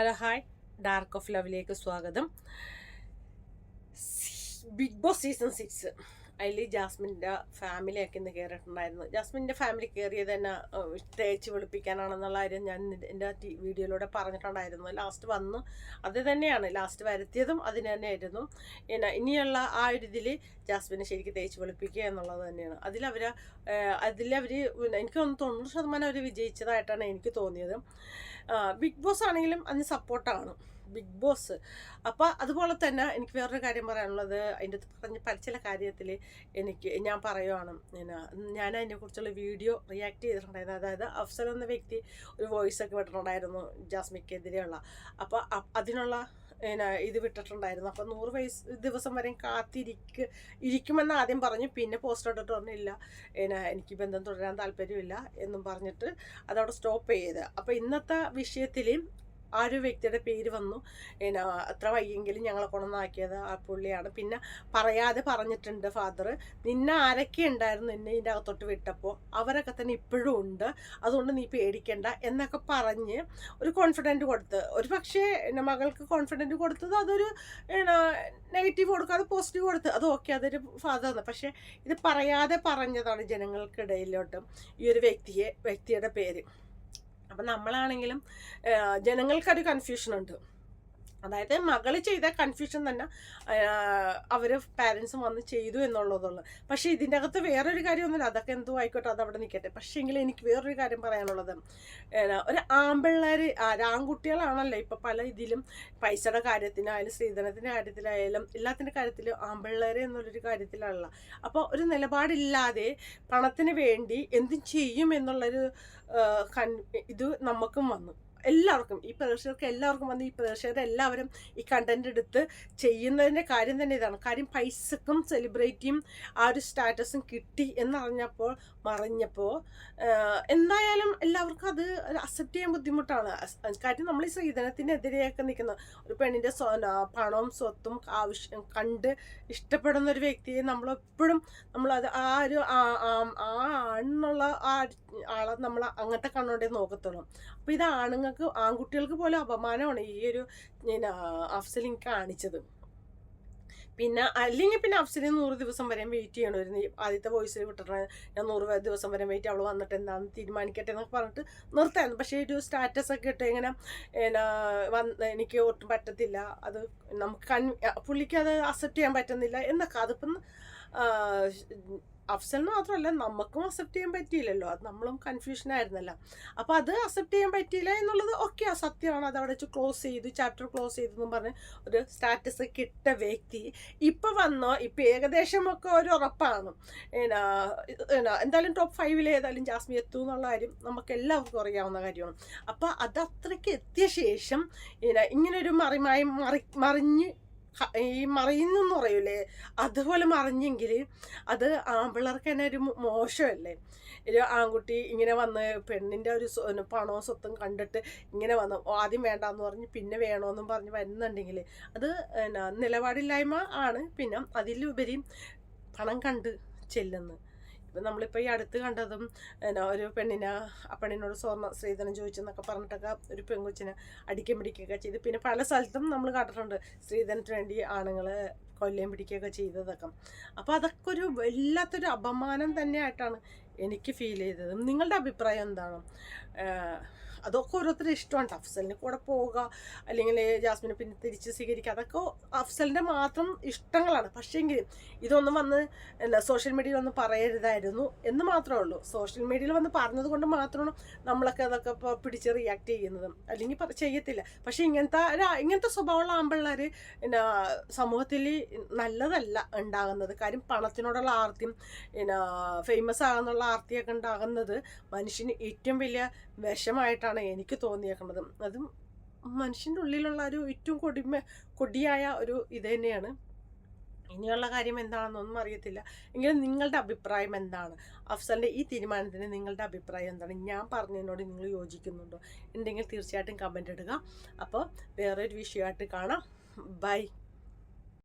Hello hi. Dark of ലവിലേക്ക് സ്വാഗതം. Big boss season six. അതിൽ ജാസ്മിന്റെ ഫാമിലിയൊക്കെ ഇന്ന് കയറിയിട്ടുണ്ടായിരുന്നു. ജാസ്മിന്റെ ഫാമിലി കയറിയത് തന്നെ തേച്ച് വെളുപ്പിക്കാനാണെന്നുള്ള കാര്യം ഞാൻ എന്റെ വീഡിയോയിലൂടെ പറഞ്ഞിട്ടുണ്ടായിരുന്നു. ലാസ്റ്റ് വന്നു. അത് തന്നെയാണ്. ലാസ്റ്റ് വരുത്തിയതും അതിന് തന്നെയായിരുന്നു. പിന്നെ ഇനിയുള്ള ആ ഒരു ഇതിൽ ജാസ്മിനെ ശരിക്കും തേച്ച് വെളുപ്പിക്കുക എന്നുള്ളത് തന്നെയാണ്. അതിലവർ അതിലവർ എനിക്ക് തൊണ്ണൂറ് ശതമാനം അവർ വിജയിച്ചതായിട്ടാണ് എനിക്ക് തോന്നിയത്. ബിഗ് ബോസ് ആണെങ്കിലും അതിന് സപ്പോർട്ടാണ് ബിഗ് ബോസ്. അപ്പോൾ അതുപോലെ തന്നെ എനിക്ക് വേറൊരു കാര്യം പറയാനുള്ളത്. അതിന്റെ പറഞ്ഞ പല ചില കാര്യത്തിൽ എനിക്ക് ഞാൻ പറയുവാണ്. ഞാൻ അതിനെക്കുറിച്ചുള്ള വീഡിയോ റിയാക്ട് ചെയ്തിട്ടുണ്ടായിരുന്നു. അതായത് അഫ്സൽ എന്ന വ്യക്തി ഒരു വോയിസ് ഒക്കെ വിട്ടിട്ടുണ്ടായിരുന്നു ജാസ്മിക്കെതിരെയുള്ള. അപ്പോൾ അതിനുള്ള ഇത് വിട്ടിട്ടുണ്ടായിരുന്നു. അപ്പോൾ നൂറ് വയസ്സ് ദിവസം വരെയും കാത്തിരിക്ക് ഇരിക്കുമെന്ന് ആദ്യം പറഞ്ഞു. പിന്നെ പോസ്റ്റ് ഇട്ടിട്ട് പറഞ്ഞില്ല. എനിക്ക് ബന്ധം തുടരാൻ താല്പര്യമില്ല എന്നും പറഞ്ഞിട്ട് അതവിടെ സ്റ്റോപ്പ് ചെയ്ത്. അപ്പോൾ ഇന്നത്തെ വിഷയത്തിൽ ആ ഒരു വ്യക്തിയുടെ പേര് വന്നു. പിന്നെ അത്ര വയ്യെങ്കിലും ഞങ്ങളെ കൊണ്ടുവന്നാക്കിയത് ആ പുള്ളിയാണ്. പിന്നെ പറയാതെ പറഞ്ഞിട്ടുണ്ട് ഫാദർ നിന്നെ ആരൊക്കെ ഉണ്ടായിരുന്നു എന്നെ ഇതിന്റെ അകത്തോട്ട് വിട്ടപ്പോൾ? അവരൊക്കെ തന്നെ ഇപ്പോഴും ഉണ്ട്. അതുകൊണ്ട് നീ പേടിക്കണ്ട എന്നൊക്കെ പറഞ്ഞ് ഒരു കോൺഫിഡന്റ് കൊടുത്ത്. ഒരു പക്ഷേ എന്റെ മകൾക്ക് കോൺഫിഡന്റ് കൊടുത്തത് അതൊരു നെഗറ്റീവ് കൊടുക്കാതെ പോസിറ്റീവ് കൊടുത്ത്. അത് ഓക്കെ അതൊരു ഫാദർ പക്ഷേ ഇത് പറയാതെ പറഞ്ഞതാണ് ജനങ്ങൾക്കിടയിലോട്ടും ഈ ഒരു വ്യക്തിയെ വ്യക്തിയുടെ പേര്. അപ്പം നമ്മളാണെങ്കിലും ജനങ്ങൾക്കൊരു കൺഫ്യൂഷൻ ഉണ്ട്. അതായത് മകൾ ചെയ്ത കൺഫ്യൂഷൻ തന്നെ അവർ പാരൻസ് വന്ന് ചെയ്തു എന്നുള്ളതുള്ളു. പക്ഷേ ഇതിന്റെ അകത്ത് വേറൊരു കാര്യമൊന്നുമില്ല. അതൊക്കെ എന്തോ ആയിക്കോട്ടെ അത് അവിടെ നിൽക്കട്ടെ പക്ഷേങ്കിൽ എനിക്ക് വേറൊരു കാര്യം പറയാനുള്ളത്. ഒരു ആമ്പിള്ളേർ ആൺകുട്ടികളാണല്ലോ ഇപ്പം പല ഇതിലും പൈസയുടെ കാര്യത്തിനായാലും സ്ത്രീധനത്തിന്റെ കാര്യത്തിലായാലും എല്ലാത്തിന്റെ കാര്യത്തിലും ആമ്പിള്ളേർ എന്നുള്ളൊരു കാര്യത്തിലാണല്ല. അപ്പോൾ ഒരു നിലപാടില്ലാതെ പണത്തിന് വേണ്ടി എന്തും ചെയ്യും എന്നുള്ളൊരു ഇത് നമുക്കും വന്നു. എല്ലാവർക്കും ഈ പ്രേക്ഷകർക്ക് എല്ലാവർക്കും വന്ന് ഈ പ്രേക്ഷകർ എല്ലാവരും ഈ കണ്ടന്റ് എടുത്ത് ചെയ്യുന്നതിന്റെ കാര്യം തന്നെ ഇതാണ് കാര്യം പൈസക്കും സെലിബ്രിറ്റിയും ആ ഒരു സ്റ്റാറ്റസും കിട്ടി എന്നറിഞ്ഞപ്പോൾ മറിഞ്ഞപ്പോൾ എന്തായാലും എല്ലാവർക്കും അത് അക്സെപ്റ്റ് ചെയ്യാൻ ബുദ്ധിമുട്ടാണ് കാര്യം നമ്മൾ ഈ സ്ത്രീധനത്തിനെതിരെയൊക്കെ നിൽക്കുന്ന ഒരു പെണ്ണിന്റെ പണവും സ്വത്തും ആവശ്യം കണ്ട് ഇഷ്ടപ്പെടുന്ന ഒരു വ്യക്തിയെ നമ്മളെപ്പോഴും നമ്മളത് ആ ഒരു ആ- ആണെന്നുള്ള ആ ആളെ നമ്മൾ അങ്ങനത്തെ കണ്ണോണ്ടേ നോക്കത്തുള്ളൂ അപ്പോൾ ഇത് ആണുങ്ങൾക്ക് ആൺകുട്ടികൾക്ക് പോലും അപമാനമാണ് ഈ ഒരു പിന്നെ അഫ്സലിങ് കാണിച്ചത്. പിന്നെ അല്ലെങ്കിൽ പിന്നെ അഫ്സലി നൂറ് ദിവസം വരെ വെയിറ്റ് ചെയ്യണമായിരുന്നു ആദ്യത്തെ വോയിസിൽ വിട്ടിട്ട് ഞാൻ നൂറ് ദിവസം വരെ വെയിറ്റ് അവൾ വന്നിട്ട് എന്താണെന്ന് തീരുമാനിക്കട്ടെ എന്നൊക്കെ പറഞ്ഞിട്ട് നിർത്തായിരുന്നു. പക്ഷേ ഒരു സ്റ്റാറ്റസ് ഒക്കെ ഇട്ട് ഇങ്ങനെ വന്ന് എനിക്ക് ഒട്ടും പറ്റത്തില്ല. അത് നമുക്ക് കൺ പുള്ളിക്ക് അത് അക്സെപ്റ്റ് ചെയ്യാൻ പറ്റുന്നില്ല എന്നൊക്കെ. അതിപ്പം ആ, അഫ്സലിന് മാത്രമല്ല നമുക്കും അക്സെപ്റ്റ് ചെയ്യാൻ പറ്റിയില്ലല്ലോ. അത് നമ്മളും കൺഫ്യൂഷൻ ആയിരുന്നല്ലോ. അപ്പോൾ അത് അക്സെപ്റ്റ് ചെയ്യാൻ പറ്റിയില്ല എന്നുള്ളത് ഓക്കെ ആ സത്യമാണ്. അത് അവിടെ വെച്ച് ക്ലോസ് ചെയ്തു ചാപ്റ്റർ ക്ലോസ് ചെയ്തു എന്ന് പറഞ്ഞ് ഒരു സ്റ്റാറ്റസ് കിട്ട വ്യക്തി ഇപ്പം വന്നോ ഇപ്പം ഏകദേശം ഒക്കെ ഒരു ഉറപ്പാണ്. എന്നാ എന്തായാലും ടോപ്പ് ഫൈവിൽ ഏതായാലും ജാസ്മി എത്തും എന്നുള്ള കാര്യം നമുക്ക് എല്ലാവർക്കും അറിയാവുന്ന കാര്യമാണ്. അപ്പോൾ അത് അത്രയ്ക്ക് എത്തിയ ശേഷം ഇങ്ങനൊരു മറിമായി മറി മറിഞ്ഞ് ഈ മറിയുന്നെന്ന് പറയൂലേ? അതുപോലെ മറിഞ്ഞെങ്കിൽ അത് ആമ്പിള്ളേർക്ക് തന്നെ ഒരു മോശമല്ലേ ഒരു ആൺകുട്ടി ഇങ്ങനെ വന്ന് പെണ്ണിന്റെ ഒരു പണവും സ്വത്തും കണ്ടിട്ട് ഇങ്ങനെ വന്ന് ആദ്യം വേണ്ടാന്ന് പറഞ്ഞ് പിന്നെ വേണമെന്നും പറഞ്ഞ് വരുന്നുണ്ടെങ്കിൽ അത് നിലപാടില്ലായ്മ ആണ്. പിന്നെ അതിലുപരി പണം കണ്ട് ചെല്ലുന്നു. ഇപ്പം നമ്മളിപ്പോൾ ഈ അടുത്ത് കണ്ടതും എന്നാ ഒരു പെണ്ണിനെ ആ പെണ്ണിനോട് സ്വർണ സ്ത്രീധനം ചോദിച്ചെന്നൊക്കെ പറഞ്ഞിട്ടൊക്കെ ഒരു പെൺകുച്ചിനെ അടിക്കാൻ പിടിക്കുകയൊക്കെ ചെയ്ത്. പിന്നെ പല സ്ഥലത്തും നമ്മൾ കണ്ടിട്ടുണ്ട് സ്ത്രീധനത്തിന് വേണ്ടി ആണുങ്ങൾ കൊല്ലയും പിടിക്കുകയൊക്കെ ചെയ്തതൊക്കെ. അപ്പോൾ അതൊക്കെ ഒരു വല്ലാത്തൊരു അപമാനം തന്നെയായിട്ടാണ് എനിക്ക് ഫീൽ ചെയ്തത്. നിങ്ങളുടെ അഭിപ്രായം എന്താണ്? അതൊക്കെ ഓരോരുത്തരുടെ ഇഷ്ടമാണ്. അഫ്സലിന് കൂടെ പോവുക അല്ലെങ്കിൽ ജാസ്മിനെ പിന്നെ തിരിച്ച് സ്വീകരിക്കുക അതൊക്കെ അഫ്സലിന്റെ മാത്രം ഇഷ്ടങ്ങളാണ്. പക്ഷേങ്കിലും ഇതൊന്നും വന്ന് എന്താ സോഷ്യൽ മീഡിയയിൽ വന്ന് പറയരുതായിരുന്നു എന്ന് മാത്രമേ ഉള്ളൂ. സോഷ്യൽ മീഡിയയിൽ വന്ന് പറഞ്ഞത് കൊണ്ട് മാത്രമാണ് നമ്മളൊക്കെ അതൊക്കെ പിടിച്ച് റിയാക്ട് ചെയ്യുന്നത്. അല്ലെങ്കിൽ ചെയ്യത്തില്ല. പക്ഷേ ഇങ്ങനത്തെ ഇങ്ങനത്തെ സ്വഭാവമുള്ള ആമ്പിള്ളേർ പിന്നെ സമൂഹത്തിൽ നല്ലതല്ല ഉണ്ടാകുന്നത്. കാര്യം പണത്തിനോടുള്ള ആർത്തിയും പിന്നെ ഫേമസ് ആകുന്നുള്ള ആർത്തിയൊക്കെ ഉണ്ടാകുന്നത് മനുഷ്യന് ഏറ്റവും വലിയ വിഷമായിട്ടാണ് എനിക്ക് തോന്നിയേക്കുന്നത് അതും മനുഷ്യന്റെ ഉള്ളിലുള്ള ഒരു ഏറ്റവും കൊടിമ കൊടിയായ ഒരു ഇത് തന്നെയാണ്. ഇനിയുള്ള കാര്യം എന്താണെന്നൊന്നും അറിയത്തില്ല. എങ്കിലും നിങ്ങളുടെ അഭിപ്രായം എന്താണ്? അഫ്സലിന്റെ ഈ തീരുമാനത്തിന് നിങ്ങളുടെ അഭിപ്രായം എന്താണ്? ഞാൻ പറഞ്ഞതിനോട് നിങ്ങൾ യോജിക്കുന്നുണ്ടോ? ഉണ്ടെങ്കിൽ തീർച്ചയായിട്ടും കമന്റ് ഇടുക. അപ്പോൾ വേറൊരു വിഷയമായിട്ട് കാണാം. ബൈ